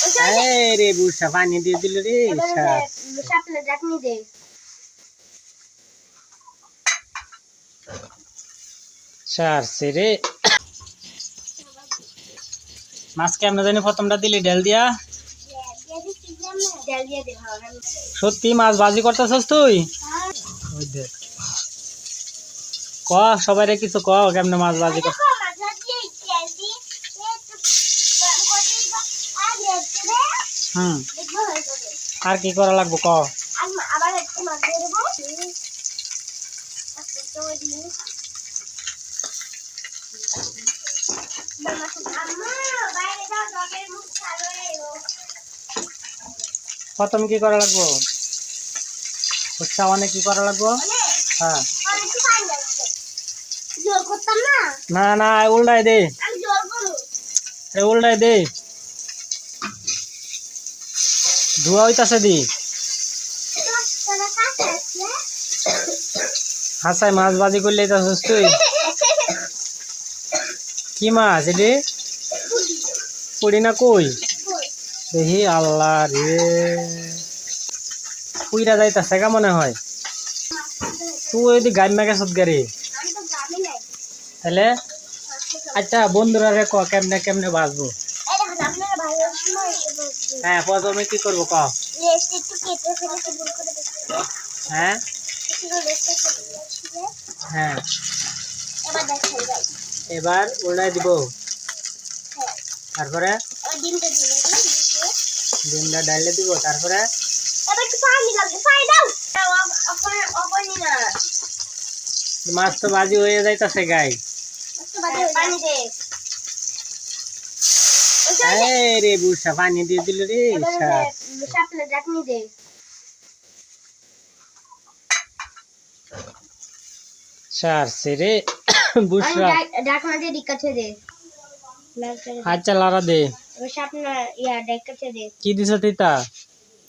এই রে বুসা পানি দিয়ে দিল রে সাপলে ডাকনি দে। সার রে। মাছ কেমন জানি প্রথমটা দিলি ডেল দিয়া। সত্যি মাছ বাজি করতেছস তুই? ওই ক সবাই কিছু ক কেমনে মাছ বাজি কর হুম। আর কি করা লাগবো ক? আবার একটু মাছ দিয়ে দেবো প্রথম কি করা লাগবো? উৎসাহ অনেক কি করা লাগবো? হ্যাঁ। না? না না উল্টাই দে। উল্টাই দে। ধোয়া হইতাছে দি। হাসাই মাছ বাজি করলে যাচ্ছিস তুই কি মাছ এটি? পড়ি না কই? দেখি, আল্লাহ রে। পুইরা যাইতাছে কা মনে হয়? তুই যদি গাড়ি না গেছত গাড়ি তাহলে আচ্ছা বন্ধুরা রে ক, কেমনে কেমনে বাঁচবো? হ্যাঁ প্রথমে কি করব, ক? হ্যাঁ? হ্যাঁ। এবার উল্টাই দিব। তারপরে? ডিমটা ডাইলে দিব, তারপরে? মাছ তো বাজি হয়ে যাইতাছে, গাই। পানি দে এই রে বুসা পানি দিয়ে দিল রে সাপলে ডাকনি দে। সার রে। বুসরা ডাকনা দিয়ে ডিকাছে দে আচ্ছা লারা দে। এবার সাপনা ইয়া ডাকাছে দে। কি দিছ তিতা?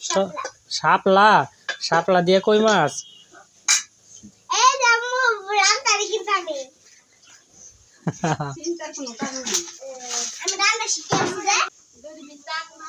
তো শাপলা? শাপলা দিয়ে কই মাছ? चिंता करू